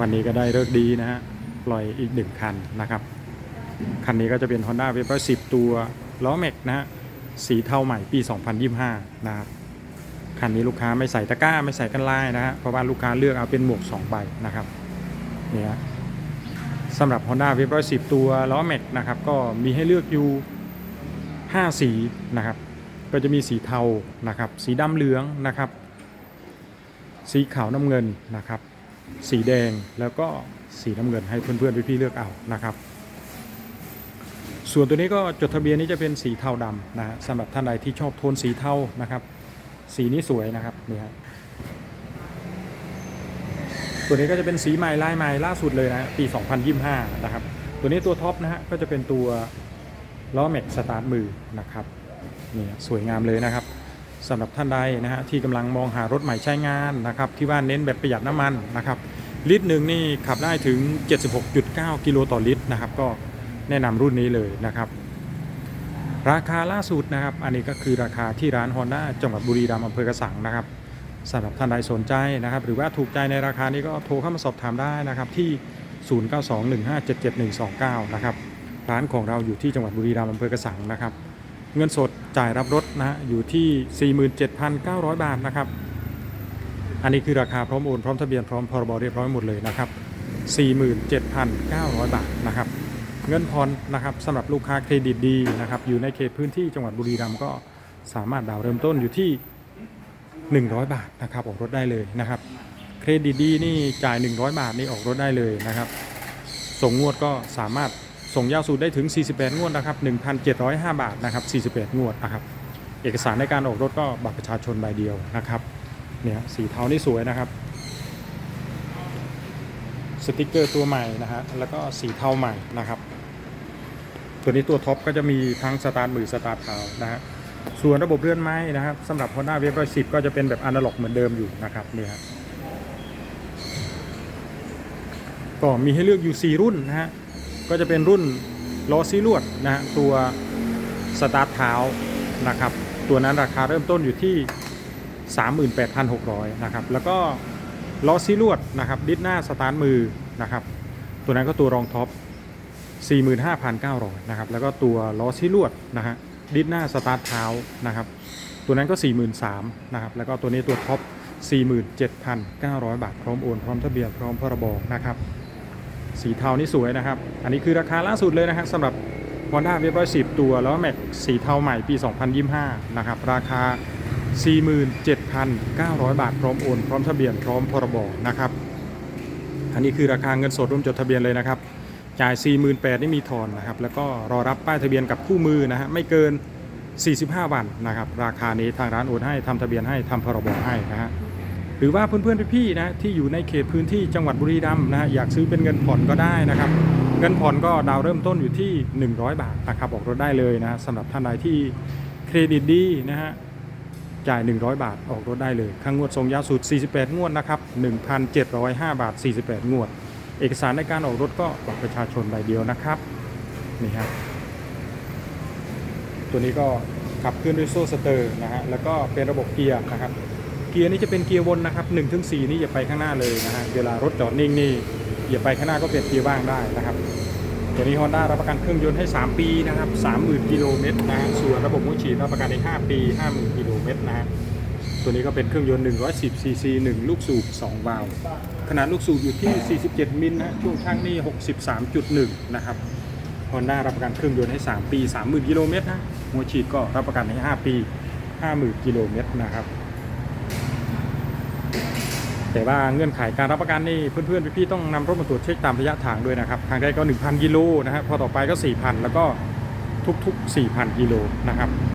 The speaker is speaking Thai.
วันนี้ก็ได้เลิกดีนะฮะปล่อยอีกหนึ่งคันนะครับ คันนี้ก็จะเป็น Honda v e p r 10 ตัวล้อแม็กนะฮะสีเทาใหม่ปี 2025 นะครับคันนี้ลูกค้าไม่ใส่ตะกร้าไม่ใส่กันลายนะฮะเพราะว่าลูกค้าเลือกเอาเป็นหมวก 2 ใบนะครับเนี่ยสำหรับ Honda v e p r 10 ตัวล้อแม็กนะครับก็มีให้เลือกอยู่ 5 สีนะครับ ก็จะมีสีเทานะครับ สีดำเหลืองนะครับ สีขาวน้ำเงินนะครับ สีแดงแล้วก็สีน้ำเงินให้เพื่อนๆพี่ๆเลือกเอานะครับ ส่วนตัวนี้ก็จดทะเบียนนี้จะเป็นสีเทาดำนะฮะสำหรับท่านใดที่ชอบโทนสีเทานะครับ สีนี้สวยนะครับนี่ฮะตัวนี้ก็จะเป็นสีใหม่ลายใหม่ล่าสุดเลยนะฮะปี 2025 นะครับ ตัวนี้ตัวท็อปนะฮะก็จะเป็นตัวล้อแม็กสตาร์ทมือนะครับนี่สวยงามเลยนะครับ สำหรับท่านใดนะฮะที่กำลังมองหารถใหม่ใช้งานนะครับที่ว่าเน้นแบบประหยัดน้ำมันนะครับลิตรหนึ่งนี่ขับได้ถึง 76.9 กิโลต่อลิตรนะครับก็แนะนำรุ่นนี้เลยนะครับราคาล่าสุดนะครับ อันนี้ก็คือราคาที่ร้าน Honda จังหวัดบุรีรัมย์อำเภอกระสังนะครับสำหรับท่านใดสนใจนะครับ หรือว่าถูกใจในราคานี้ก็โทรเข้ามาสอบถามได้นะครับที่ 0921577129 นะครับร้านของเราอยู่ที่จังหวัดบุรีรัมย์อำเภอกระสังนะครับ เงินสดจ่ายรับรถนะฮะอยู่ที่ 47,900 บาทนะครับ อันนี้คือราคาพร้อมโอนพร้อมทะเบียนพร้อมพรบเรียบร้อยหมดเลยนะครับ 47,900 บาทนะครับ เงินผ่อนนะครับสำหรับลูกค้าเครดิตดีนะครับ อยู่ในเขตพื้นที่จังหวัดบุรีรัมย์ก็สามารถดาวน์เริ่มต้นอยู่ที่ 100 บาทนะครับออกรถได้เลยนะครับเครดิตดีนี่จ่าย 100 บาทนี่ออกรถได้เลยนะครับส่งงวดก็สามารถ ส่งยาวสุดได้ถึง 48 งวดนะครับ 1,705 บาทนะครับ48งวดนะครับ เอกสารในการออกรถก็บัตรประชาชนใบเดียวนะครับ เนี่ยสีเทานี่สวยนะครับ สติกเกอร์ตัวใหม่นะฮะ แล้วก็สีเทาใหม่นะครับ ตัวนี้ตัวท็อปก็จะมีทั้งสตาร์ทมือสตาร์ทเท้านะฮะ ส่วนระบบเลื่อนไม้นะครับสำหรับ Honda w a v e 110 ก็จะเป็นแบบอนาล็อกเหมือนเดิมอยู่นะครับนี่ฮะก็มีให้เลือกอยู่ 4 รุ่นนะฮะ ก็จะเป็นรุ่นล้อซีลวดนะฮะตัวสตาร์ทเท้านะครับ ตัวนั้นราคาเริ่มต้นอยู่ที่ 38,600นะครับแล้วก็ล้อซีลวดนะครับดิสหน้าสตาร์ทมือนะครับ ตัวนั้นก็ตัวรองท็อป 45,900นะครับแล้วก็ตัวล้อซีลวดนะฮะดิสหน้าสตาร์ทเท้านะครับ ตัวนั้นก็ 43,000นะครับแล้วก็ตัวนี้ตัวท็อป47,900 บาท พร้อมโอน พร้อมทะเบียน พร้อมพรบนะครับ สีเทานี่สวยนะครับ อันนี้คือราคาล่าสุดเลยนะครับสำหรับ Honda w a v e 10 ตัวแล้วแม็กสีเทาใหม่ปี 2025 นะครับ ราคา 47,900 บาท พร้อมโอนพร้อมทะเบียนพร้อมพรบนะครับ อันนี้คือราคาเงินสดร่วมจดทะเบียนเลยนะครับจ่าย 48,000นี่มีทอนนะครับ แล้วก็รอรับป้ายทะเบียนกับคู่มือนะฮะไม่เกิน 45 วันนะครับ ราคานี้ทางร้านโอนให้ทำทะเบียนให้ทำพรบให้นะฮะ หรือว่าเพื่อนๆพี่ๆนะที่อยู่ในเขตพื้นที่จังหวัดบุรีรัมย์นะฮะอยากซื้อเป็นเงินผ่อนก็ได้นะครับ เงินผ่อนก็ดาวเริ่มต้นอยู่ที่ 100 บาทนะครับออกรถได้เลยนะสำหรับท่านใดที่เครดิตดีนะฮะจ่าย 100 บาทออกรถได้เลยค่างวดทรงยาวสุด 48 งวดนะครับ1,705 บาท 48 งวด เอกสารในการออกรถก็บัตรประชาชนใบเดียวนะครับนี่ฮะตัวนี้ก็ขับเคลื่อนด้วยโซ่สเตอร์นะฮะแล้วก็เป็นระบบเกียร์นะครับ เกียร์นี่จะเป็นเกียร์วนนะครับ1ถึง4นี่อย่าไปข้างหน้าเลยนะฮะเวลารถจอดนิ่งนี่อย่าไปข้างหน้าก็เปลี่ยนเกียร์บ้างได้นะครับตัวนี้ Honda รับประกันเครื่องยนต์ให้ 3 ปีนะครับ30,000กิโลเมตรนะฮะส่วนระบบมุ้งฉีดรับประกันอีก5ปี50,000กิโลเมตรนะฮะตัวนี้ก็เป็นเครื่องยนต์110ซีซี1ลูกสูบ2วาล์วขนาดลูกสูบอยู่ที่ 47 มิลนะฮะช่วงช่างนี่ 63.1 นะครับ Honda รับประกันเครื่องยนต์ให้ 3 ปี 30,000กิโลเมตรนะหัวฉีดก็รับประกันให้ 5 ปี 50,000กิโลเมตรนะครับ แต่ว่าเงื่อนไขการรับประกันนี่เพื่อนๆพี่ๆต้องนำรถมาตรวจเช็คตามระยะทางด้วยนะครับทางแรกก็ 1,000 กิโลนะฮะพอต่อไปก็ 4,000 แล้วก็ทุกๆ 4,000 กิโลนะครับ